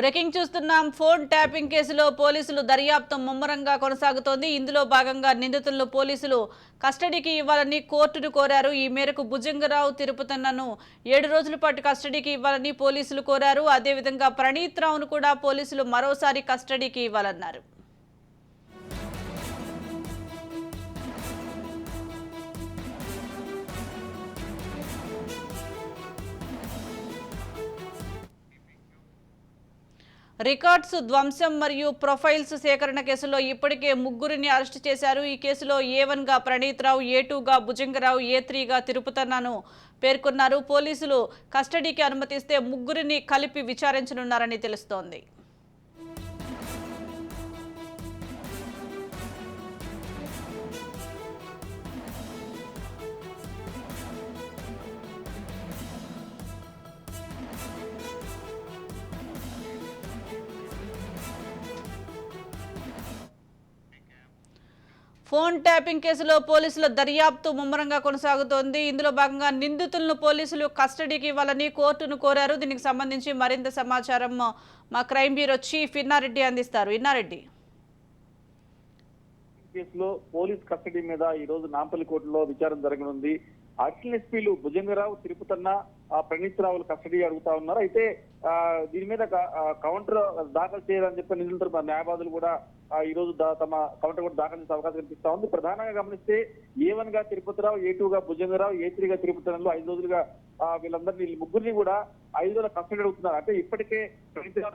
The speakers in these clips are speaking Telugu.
బ్రేకింగ్ చూస్తున్నాం. ఫోన్ ట్యాపింగ్ కేసులో పోలీసులు దర్యాప్తు ముమ్మరంగా కొనసాగుతోంది. ఇందులో భాగంగా నిందితులను పోలీసులు కస్టడీకి ఇవ్వాలని కోర్టును కోరారు. ఈ మేరకు భుజంగరావు తిరుపతన్నను ఏడు రోజుల పాటు కస్టడీకి ఇవ్వాలని పోలీసులు కోరారు. అదేవిధంగా ప్రణీత్ రావును కూడా పోలీసులు మరోసారి కస్టడీకి ఇవ్వాలన్నారు. రికార్డ్స్ ధ్వంసం మరియు ప్రొఫైల్స్ సేకరణ కేసులో ఇప్పటికే ముగ్గురిని అరెస్ట్ చేశారు. ఈ కేసులో ఏ వన్గా ప్రణీత్ రావు ఏ టూగా భుజంగరావు ఏ త్రీగా తిరుపతన్నను పేర్కొన్నారు. పోలీసులు కస్టడీకి అనుమతిస్తే ముగ్గురిని కలిపి విచారించనున్నారని తెలుస్తోంది. ఫోన్ ట్యాపింగ్ కేసులో పోలీసుల దర్యాప్తు ముమ్మరంగా కొనసాగుతోంది. ఇందులో భాగంగా నిందితులను పోలీసులు కస్టడీకి ఇవ్వాలని కోర్టును కోరారు. దీనికి సంబంధించి మరింత సమాచారం మా క్రైమ్ బ్యూరో చీఫ్ ఇన్నారెడ్డి అందిస్తారు. ఇన్నారెడ్డి. కేసులో పోలీస్ కస్టడీ మీద ఈ రోజు నాంపల్లి కోర్టులో విచారణ జరగనుంది. అఖిల్ ఎస్పీలు భుజంగరావు తిరుపతన్న ప్రణీత్ రావులు కస్టడీ అడుగుతా ఉన్నారు. అయితే ఆ, దీని మీద కౌంటర్ దాఖలు చేయాలని చెప్పి నిధులతో తరపున న్యాయవాదులు కూడా ఆ, ఈ రోజు దా- తమ కౌంటర్ కూడా దాఖలు చేసే అవకాశం కనిపిస్తా ఉంది. ప్రధానంగా గమనిస్తే ఏ వన్గా తిరుపతిరావు ఏ టూ గా భుజంగరావు ఏ త్రీ గా తిరుపతిలో ఐదు రోజులుగా వీళ్ళందరినీ వీళ్ళ ముగ్గురిని కూడా ఐదు రోజుల కస్టడీ అడుగుతున్నారు అంటే ఇప్పటికే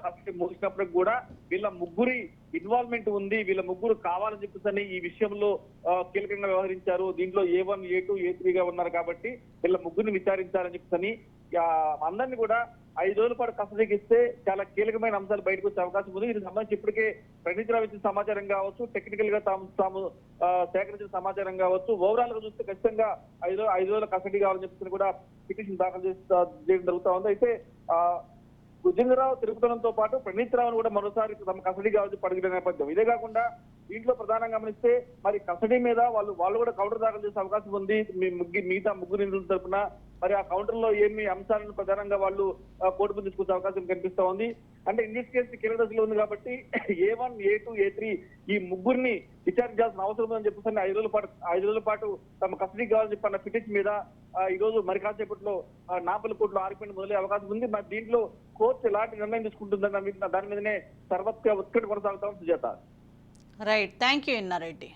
కస్టడీ ముగిసినప్పటికి కూడా వీళ్ళ ముగ్గురి ఇన్వాల్వ్మెంట్ ఉంది. వీళ్ళ ముగ్గురు కావాలని చెప్పేసి ఈ విషయంలో కీలకంగా వ్యవహరించారు. దీంట్లో A one A two A three గా ఉన్నారు కాబట్టి వీళ్ళ ముగ్గురిని విచారించాలని చెప్పేసి అందరినీ కూడా ఐదు రోజుల పాటు కస్టడీకి ఇస్తే చాలా కీలకమైన అంశాలు బయటకు వచ్చే అవకాశం ఉంది. దీనికి సంబంధించి ఇప్పటికే ప్రణీత్ రావు ఇచ్చిన సమాచారం కావచ్చు టెక్నికల్గా తాము తాము సేకరించిన సమాచారం కావచ్చు ఓవరాల్గా చూస్తే ఖచ్చితంగా ఐదు ఐదు రోజుల కస్టడీ కావాలని చెప్పి కూడా పిటిషన్ దాఖలు చేయడం జరుగుతా ఉంది. అయితే ఆ, భుజంగరావు తిరుగుతడంతో పాటు ప్రణీత్రావును కూడా మరోసారి తమ కస్టడీ కావచ్చు పడిగిన నేపథ్యం. ఇదే కాకుండా దీంట్లో ప్రధానంగా గమనిస్తే మరి కస్టడీ మీద వాళ్ళు వాళ్ళు కూడా కౌంటర్ దాఖలు చేసే అవకాశం ఉంది. మీ మిగతా ముగ్గురు నిందితుల తరపున మరి ఆ కౌంటర్లో ఏమి అంశాలను ప్రధానంగా వాళ్ళు ఆ, కోర్టుకు తీసుకొచ్చే అవకాశం కనిపిస్తా ఉంది. అంటే ఇన్ దిస్ కేసు కీలక దశలో ఉంది కాబట్టి A one A two A three ఈ ముగ్గురిని విచారించాల్సిన అవసరం ఉందని చెప్పేసి ఐదు రోజుల పాటు ఐదు రోజుల పాటు తమ కస్టడీ కావాలని చెప్పిన పిటిషన్ మీద ఈ రోజు మరి కాసేపట్లో నాపల కోర్టులో ఆర్గ్యుమెంట్ మొదలయ్యే అవకాశం ఉంది. మరి దీంట్లో కోర్టు ఎలాంటి నిర్ణయం తీసుకుంటుందన్న దాని మీదనే సర్వత్గా ఉత్కట కొనసాగుతాం. Sujatha. Right thank you Innareddy